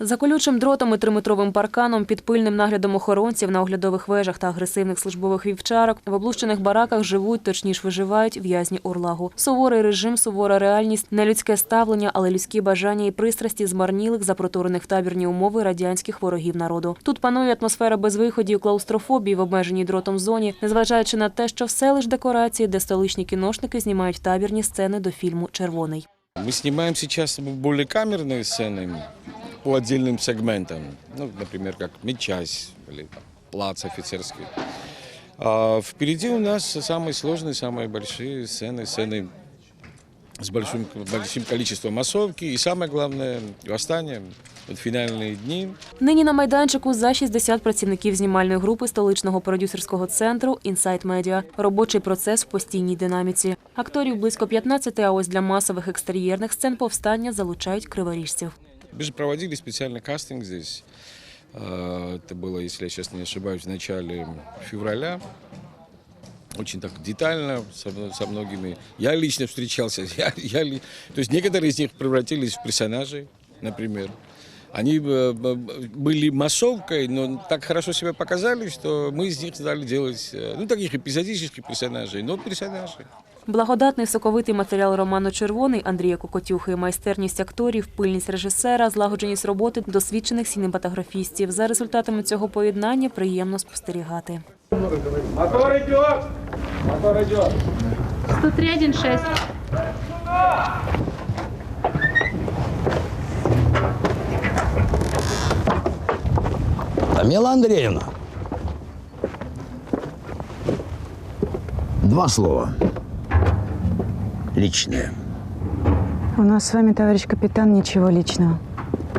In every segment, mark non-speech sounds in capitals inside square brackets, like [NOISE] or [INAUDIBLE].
За колючим дротом і триметровим парканом під пильним наглядом охоронців на оглядових вежах та агресивних службових вівчарок в облущених бараках живуть, точніше виживають в'язні урлагу. Суворий режим, сувора реальність, нелюдське ставлення, але людські бажання і пристрасті змарнілих, запроторених в табірні умови радянських ворогів народу. Тут панує атмосфера безвиходів, клаустрофобії в обмеженій дротом зоні, незважаючи на те, що все лиш декорації, де столичні кіношники знімають табірні сцени до фільму Червоний. Мы снимаем сейчас более камерные сцены по отдельным сегментам. Ну, например, как медчасть или там, плац офицерский. А впереди у нас самые сложные, самые большие сцены, сцены с большим, большим количеством массовки и самое главное восстание. Вот финальные дни. Нині на майданчику за 60 працівників знімальної групи столичного продюсерського центру Інсайт Медіа. Робочий процес в постійній динаміці. Акторів близько 15, а ось для масових екстер'єрних сцен повстання залучають криворіжців. Мы же проводили специальный кастинг здесь. А, Это было, если я сейчас не ошибаюсь, в начале февраля. Очень так детально со, мно- со многими. Я лично встречался. [LAUGHS] Я, я ли- то есть некоторые из них превратились в персонажей, например. Они э, б- б- были массовкой, но так хорошо себя показали, что мы из них стали делать, э, ну, таких эпизодических персонажей, но персонажей. Благодатний соковитий матеріал роману Червоний Андрія Кокотюхи, майстерність акторів, пильність режисера, злагодженість роботи досвідчених сінематографістів. За результатами цього поєднання приємно спостерігати. Мотор идет! Мотор идет! 103.1.6. Тамила Андреевна. Два слова. Личное. У нас с вами, товарищ капитан, ничего личного.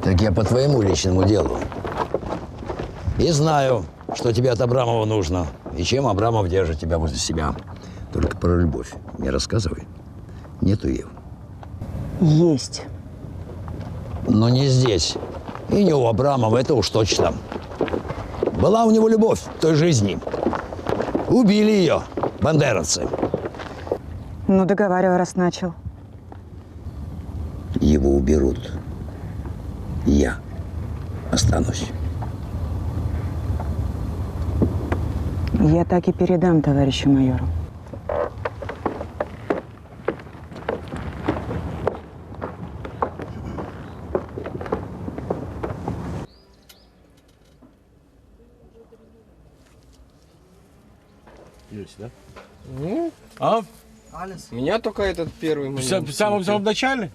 Так я по твоему личному делу. И знаю, что тебе от Абрамова нужно. И чем Абрамов держит тебя возле себя. Только про любовь не рассказывай. Нету ее. Есть. Но не здесь. И не у Абрамова, это уж точно. Была у него любовь той жизни. Убили ее бандеровцы. Ну, договаривай, раз начал. Его уберут. Я останусь. Я так и передам товарищу майору. А? У меня только этот первый В момент. В самом самом начале?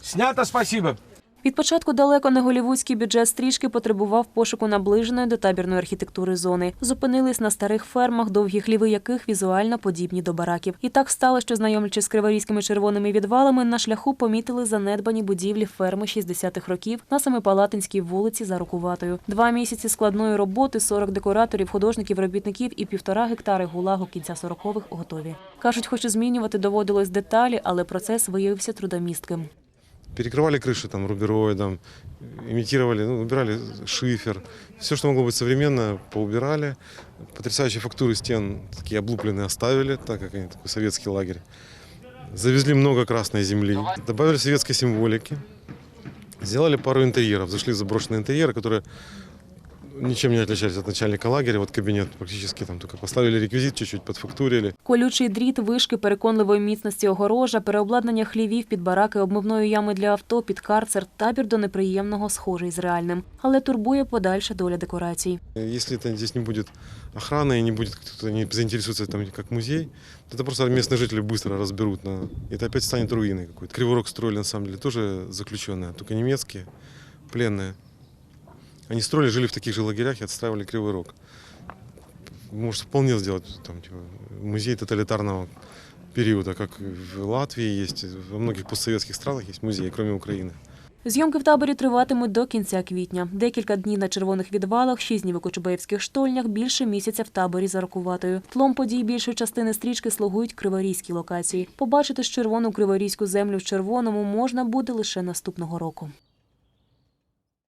Снято, спасибо. Від початку далеко не голівудський бюджет стрічки потребував пошуку наближеної до табірної архітектури зони. Зупинились на старих фермах, довгі хліви яких візуально подібні до бараків. І так стало, що знайомлячись з криворізькими червоними відвалами, на шляху помітили занедбані будівлі ферми 60-х років на Семипалатинській вулиці за Рокуватою. Два місяці складної роботи, 40 декораторів, художників, робітників і півтора гектари гулагу кінця 40-х готові. Кажуть, хоч і змінювати доводилось деталі, але процес виявився трудомістким. перекрывали крыши там рубероидом, имитировали, ну, убирали шифер. Все, что могло быть современно, поубирали. Потрясающие фактуры стен, такие облупленные оставили, так как они такой советский лагерь. Завезли много красной земли, добавили советской символики. Сделали пару интерьеров, зашли в заброшенные интерьеры, которые ничем не отличались от начальника лагеря. Вот кабинет практически там только поставили реквизит, чуть-чуть подфактурили. Колючий дріт, вишки переконливої міцності огорожа, переобладнання хлівів під бараки, обмивної ями для авто, під карцер, табір до неприємного схожий з реальним. Але турбує подальша доля декорацій. Если это здесь не будет охраны и не будет кто-то не заинтересуется там как музей, то это просто местные жители быстро разберут. На... Это опять станет руиной какой-то. Кривой Рог строили на самом деле тоже заключенные, только немецкие, пленные. Они строили, жили в таких же лагерях и отстраивали Кривой Рог. Может вполне сделать там, типа, музей тоталитарного периода, как в Латвии есть, во многих постсоветских странах есть музеи, кроме Украины. Зйомки в таборі триватимуть до кінця квітня. Декілька днів на червоних відвалах, шість днів у Кочубеївських штольнях, більше місяця в таборі за Рокуватою. Тлом подій більшої частини стрічки слугують криворізькі локації. Побачити ж червону криворізьку землю в червоному можна буде лише наступного року.